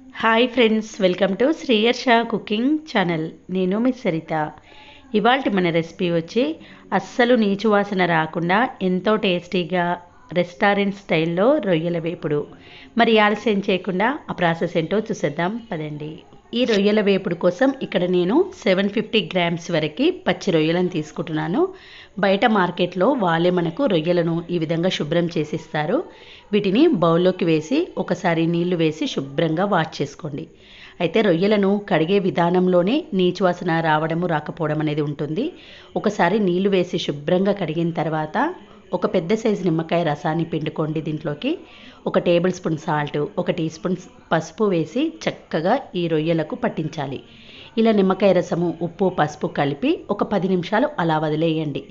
Hi friends welcome to Sriyarsha cooking channel నేను మీ సరిత. ఇవాళ మన రెసిపీ వచ్చి అస్సలు నీచు వాసన రాకుండా ఎంతో టేస్టీగా రెస్టారెంట్ స్టైల్లో రొయ్యల వేపుడు. మరి ఆలస్యం చేయకుండా ఆ ప్రాసెస్ ఏంటో చూసేద్దాం పదండి. ఈ రొయ్యల వేపుడు కోసం ఇక్కడ నేను సెవెన్ ఫిఫ్టీ గ్రామ్స్ వరకు పచ్చి రొయ్యలను తీసుకుంటున్నాను. బయట మార్కెట్లో వాళ్ళే మనకు రొయ్యలను ఈ విధంగా శుభ్రం చేసిస్తారు. వీటిని బౌల్లోకి వేసి ఒకసారి నీళ్ళు వేసి శుభ్రంగా వాష్ చేసుకోండి. అయితే రొయ్యలను కడిగే విధానంలోనే నీచు వాసన రావడము రాకపోవడం అనేది ఉంటుంది. ఒకసారి నీళ్ళు వేసి శుభ్రంగా కడిగిన తర్వాత ఒక పెద్ద సైజు నిమ్మకాయ రసాన్ని పిండుకోండి దీంట్లోకి. ఒక టేబుల్ స్పూన్ సాల్ట్ ఒక టీ స్పూన్ పసుపు వేసి చక్కగా ఈ రొయ్యలకు పట్టించాలి. ఇలా నిమ్మకాయ రసము ఉప్పు పసుపు కలిపి ఒక పది నిమిషాలు అలా వదిలేయండి.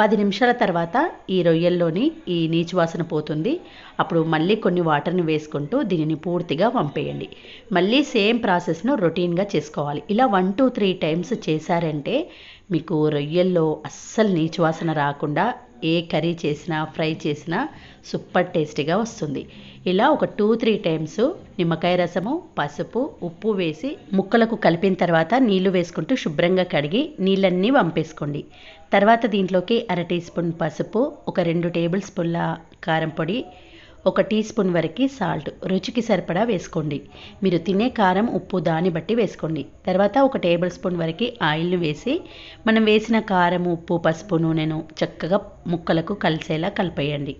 పది నిమిషాల తర్వాత ఈ రొయ్యల్లోని ఈ నీచు వాసన పోతుంది. అప్పుడు మళ్ళీ కొన్ని వాటర్ని వేసుకుంటూ దీనిని పూర్తిగా వంపేయండి. మళ్ళీ సేమ్ ప్రాసెస్ను రొటీన్గా చేసుకోవాలి. ఇలా వన్ టూ త్రీ టైమ్స్ చేశారంటే మీకు రొయ్యల్లో అస్సలు నీచు వాసన రాకుండా ఏ కర్రీ చేసినా ఫ్రై చేసినా సూపర్ టేస్టీగా వస్తుంది. ఇలా ఒక టూ త్రీ టైమ్స్ నిమ్మకాయ రసము పసుపు ఉప్పు వేసి ముక్కలకు కలిపిన తర్వాత నీళ్ళు వేసుకుంటూ శుభ్రంగా కడిగి నీళ్ళన్నీ వంపేసుకోండి. తర్వాత దీంట్లోకి అర టీ స్పూన్ పసుపు ఒక రెండు టేబుల్ స్పూన్ల కారం పొడి ఒక టీ స్పూన్ వరకు సాల్ట్. రుచికి సరిపడా వేసుకోండి. మీరు తినే కారం ఉప్పు దాన్ని బట్టి వేసుకోండి. తర్వాత ఒక టేబుల్ స్పూన్ వరకు ఆయిల్ను వేసి మనం వేసిన కారం ఉప్పు పసుపు నూనెను చక్కగా ముక్కలకు కలిసేలా కలిపేయండి.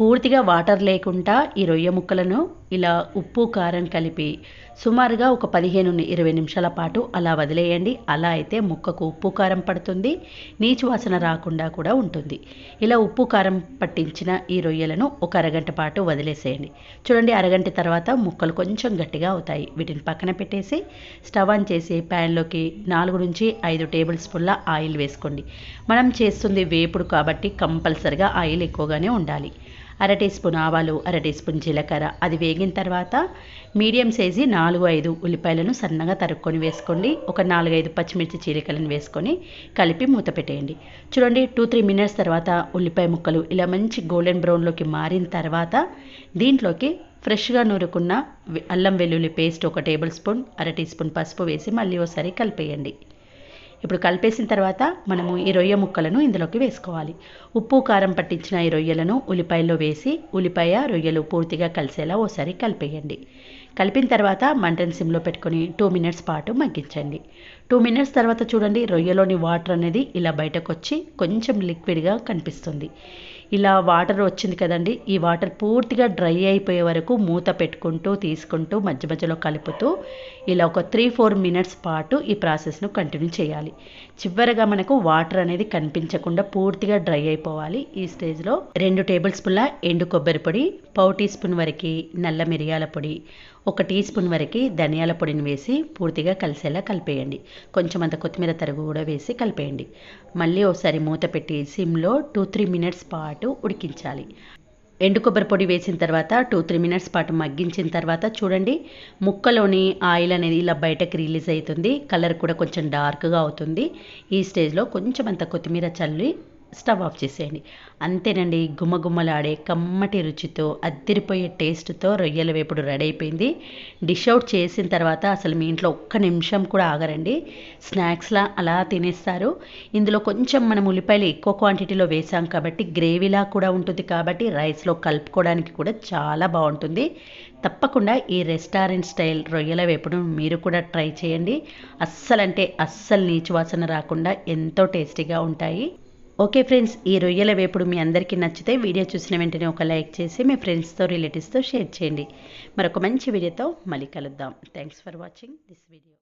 పూర్తిగా వాటర్ లేకుండా ఈ రొయ్య ముక్కలను ఇలా ఉప్పు కారం కలిపి సుమారుగా ఒక పదిహేను ఇరవై నిమిషాల పాటు అలా వదిలేయండి. అలా అయితే ముక్కకు ఉప్పు కారం పడుతుంది. నీచు వాసన రాకుండా కూడా ఉంటుంది. ఇలా ఉప్పు కారం పట్టించిన ఈ రొయ్యలను ఒక అరగంట పాటు వదిలేసేయండి. చూడండి అరగంట తర్వాత ముక్కలు కొంచెం గట్టిగా అవుతాయి. వీటిని పక్కన పెట్టేసి స్టవ్ ఆన్ చేసి ప్యాన్లోకి నాలుగు నుంచి ఐదు టేబుల్ స్పూన్ల ఆయిల్ వేసుకోండి. మనం చేస్తుంది వేపుడు కాబట్టి కంపల్సరిగా ఆయిల్ ఎక్కువగానే ఉండాలి. అర టీ స్పూన్ ఆవాలు అర టీ స్పూన్ జీలకర్ర. అది వేగిన తర్వాత మీడియం సైజు నాలుగు ఐదు ఉల్లిపాయలను సన్నగా తరుక్కొని వేసుకోండి. ఒక నాలుగైదు పచ్చిమిర్చి చీలికలను వేసుకొని కలిపి మూత పెట్టేయండి. చూడండి టూ త్రీ మినిట్స్ తర్వాత ఉల్లిపాయ ముక్కలు ఇలా మంచి గోల్డెన్ బ్రౌన్లోకి మారిన తర్వాత దీంట్లోకి ఫ్రెష్గా నూరుకున్న అల్లం వెల్లుల్లి పేస్ట్ ఒక టేబుల్ స్పూన్ అర టీ స్పూన్ పసుపు వేసి మళ్ళీ ఒకసారి కలిపేయండి. ఇప్పుడు కలిపేసిన తర్వాత మనము ఈ రొయ్య ముక్కలను ఇందులోకి వేసుకోవాలి. ఉప్పు కారం పట్టించిన ఈ రొయ్యలను ఉల్లిపాయలో వేసి ఉల్లిపాయ రొయ్యలు పూర్తిగా కలిసేలా ఓసారి కలిపేయండి. కలిపిన తర్వాత మంటన్ సిమ్లో పెట్టుకొని టూ మినిట్స్ పాటు మగ్గించండి. టూ మినిట్స్ తర్వాత చూడండి రొయ్యలోని వాటర్ అనేది ఇలా బయటకు వచ్చి కొంచెం లిక్విడ్గా కనిపిస్తుంది. ఇలా వాటర్ వచ్చింది కదండి ఈ వాటర్ పూర్తిగా డ్రై అయిపోయే వరకు మూత పెట్టుకుంటూ తీసుకుంటూ మధ్య మధ్యలో కలుపుతూ ఇలా ఒక త్రీ ఫోర్ మినిట్స్ పాటు ఈ ప్రాసెస్ను కంటిన్యూ చేయాలి. చివరగా మనకు వాటర్ అనేది కనిపించకుండా పూర్తిగా డ్రై అయిపోవాలి ఈ స్టేజ్లో. రెండు టేబుల్ స్పూన్ల ఎండు కొబ్బరి పొడి పావు టీ స్పూన్ వరకు నల్ల మిరియాల పొడి ఒక టీ స్పూన్ వరకు ధనియాల పొడిని వేసి పూర్తిగా కలిసేలా కలిపేయండి. కొంచెం అంత కొత్తిమీర తరుగు కూడా వేసి కలిపేయండి. మళ్ళీ ఒకసారి మూత పెట్టి సిమ్లో టూ త్రీ మినిట్స్ పాటు ఉడికించాలి. ఎండు కొబ్బరి పొడి వేసిన తర్వాత టూ త్రీ మినిట్స్ పాటు మగ్గించిన తర్వాత చూడండి ముక్కలోని ఆయిల్ అనేది ఇలా బయటకు రిలీజ్ అవుతుంది. కలర్ కూడా కొంచెం డార్క్గా అవుతుంది. ఈ స్టేజ్లో కొంచెం అంత కొత్తిమీర చల్లి స్టవ్ ఆఫ్ చేసేయండి. అంతేనండి గుమ్మగుమ్మలాడే కమ్మటి రుచితో అద్దిరిపోయే టేస్ట్తో రొయ్యల వేపుడు రెడీ అయిపోయింది. డిష్ అవుట్ చేసిన తర్వాత అసలు మీ ఇంట్లో ఒక్క నిమిషం కూడా ఆగరండి. స్నాక్స్లా అలా తినేస్తారు. ఇందులో కొంచెం మనం ఉల్లిపాయలు ఎక్కువ క్వాంటిటీలో వేసాం కాబట్టి గ్రేవీలా కూడా ఉంటుంది కాబట్టి రైస్లో కలుపుకోవడానికి కూడా చాలా బాగుంటుంది. తప్పకుండా ఈ రెస్టారెంట్ స్టైల్ రొయ్యల వేపుడు మీరు కూడా ట్రై చేయండి. అస్సలంటే అస్సలు నీచు వాసన రాకుండా ఎంతో టేస్టీగా ఉంటాయి. ఓకే ఫ్రెండ్స్ ఈ రొయ్యల వేపుడు మీ అందరికీ నచ్చితే వీడియో చూసిన వెంటనే ఒక లైక్ చేసి మీ ఫ్రెండ్స్తో రిలేటివ్స్తో షేర్ చేయండి. మరొక మంచి వీడియోతో మళ్ళీ కలుద్దాం. Thanks for watching this video.